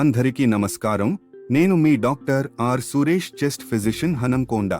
అందరికీ నమస్కారం. నేను మీ doctor R. Suresh chest physician Hanamkonda.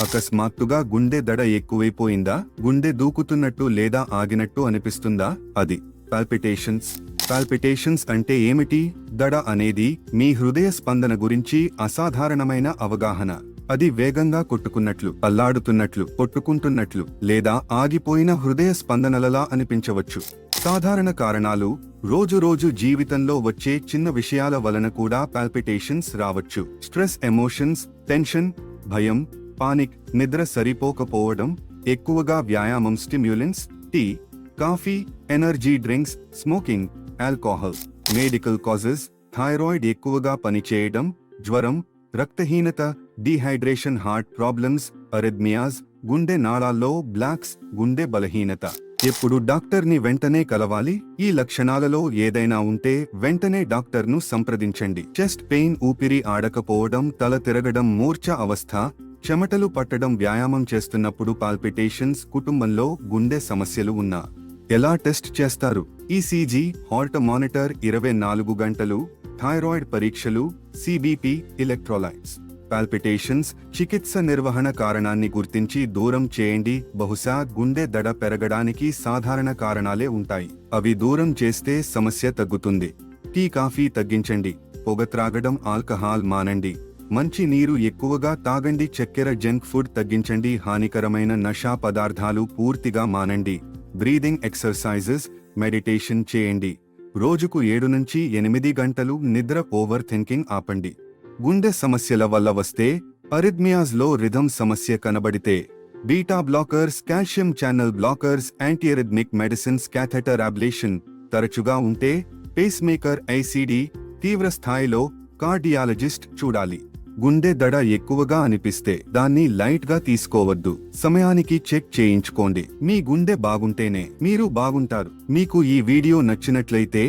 అకస్మాత్తుగా గుండె దడ ఎక్కువైపోయిందా? గుండె దూకుతున్నట్టు లేదా ఆగినట్టు అనిపిస్తుందా? అది. పాల్పిటేషన్స్ పాల్పిటేషన్స్ అంటే ఏమిటి? దడ అనేది మీ హృదయ స్పందన గురించి అసాధారణమైన అవగాహన. అది వేగంగా కొట్టుకున్నట్లు అల్లాడుతున్నట్లు కొట్టుకుంటున్నట్లు లేదా ఆగిపోయిన హృదయ స్పందనలలా అనిపించవచ్చు. సాధారణ కారణాలు రోజు రోజు జీవితంలో వచ్చే చిన్న విషయాల వలన కూడా పాల్పిటేషన్స్ రావచ్చు. స్ట్రెస్ ఎమోషన్స్ టెన్షన్ భయం పానిక్ నిద్ర సరిపోకపోవడం ఎక్కువగా వ్యాయామం stimulants tea coffee energy drinks smoking alcohol medical causes thyroid ఎక్కువగా పనిచేయడం జ్వరం రక్తహీనత డిహైడ్రేషన్ హార్ట్ ప్రాబ్లమ్స్ అరిథ్మియాస్ గుండె నాళాల్లో బ్లాక్స్ గుండె బలహీనత. ఎప్పుడు డాక్టర్ని వెంటనే కలవాలి? ఈ లక్షణాలలో ఏదైనా ఉంటే వెంటనే డాక్టర్ను సంప్రదించండి. చెస్ట్ పెయిన్ ఊపిరి ఆడకపోవడం తల తిరగడం మూర్ఛ అవస్థ చెమటలు పట్టడం వ్యాయామం చేస్తున్నప్పుడు పాల్పిటేషన్స్ కుటుంబంలో గుండె సమస్యలు ఉన్నా. ఎలా టెస్ట్ చేస్తారు? ఈసీజీ హార్ట్ మానిటర్ ఇరవై నాలుగు గంటలు థైరాయిడ్ పరీక్షలు సిబిపి ఎలక్ట్రోలైట్స్ పాల్పిటేషన్స్ చికిత్స నిర్వహణ కారణాన్ని గుర్తించి దూరం చేయండి. బహుశా గుండె దడ పెరగడానికి సాధారణ కారణాలే ఉంటాయి. అవి దూరం చేస్తే సమస్య తగ్గుతుంది. టీ కాఫీ తగ్గించండి. పొగ త్రాగడం ఆల్కహాల్ మానండి. మంచి నీరు ఎక్కువగా తాగండి. చక్కెర జంక్ ఫుడ్ తగ్గించండి. హానికరమైన నషా పదార్థాలు పూర్తిగా మానండి. బ్రీదింగ్ ఎక్సర్సైజెస్ మెడిటేషన్ చేయండి. రోజుకు ఏడు నుంచి ఎనిమిది గంటలు నిద్ర ఓవర్ థింకింగ్ ఆపండి. గుండె సమస్యల వల్ల వస్తే అరిథ్మియాస్లో రిథమ్ సమస్య కనబడితే beta blockers calcium channel blockers antiarrhythmic medicines catheter ablation తరచుగా ఉంటే పేస్మేకర్ ఐసిడి తీవ్ర స్థాయిలో కార్డియాలజిస్ట్ చూడాలి. గుండె దడ ఎక్కువగా అనిపిస్తే దాన్ని లైట్గా తీసుకోవద్దు. సమయానికి చెక్ చేయించుకోండి. మీ గుండె బాగుంటేనే మీరు బాగుంటారు. మీకు ఈ వీడియో నచ్చినట్లయితే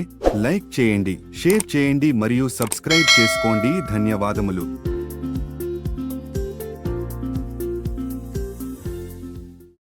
లైక్ చేయండి షేర్ చేయండి మరియు సబ్స్క్రైబ్ చేసుకోండి. ధన్యవాదములు.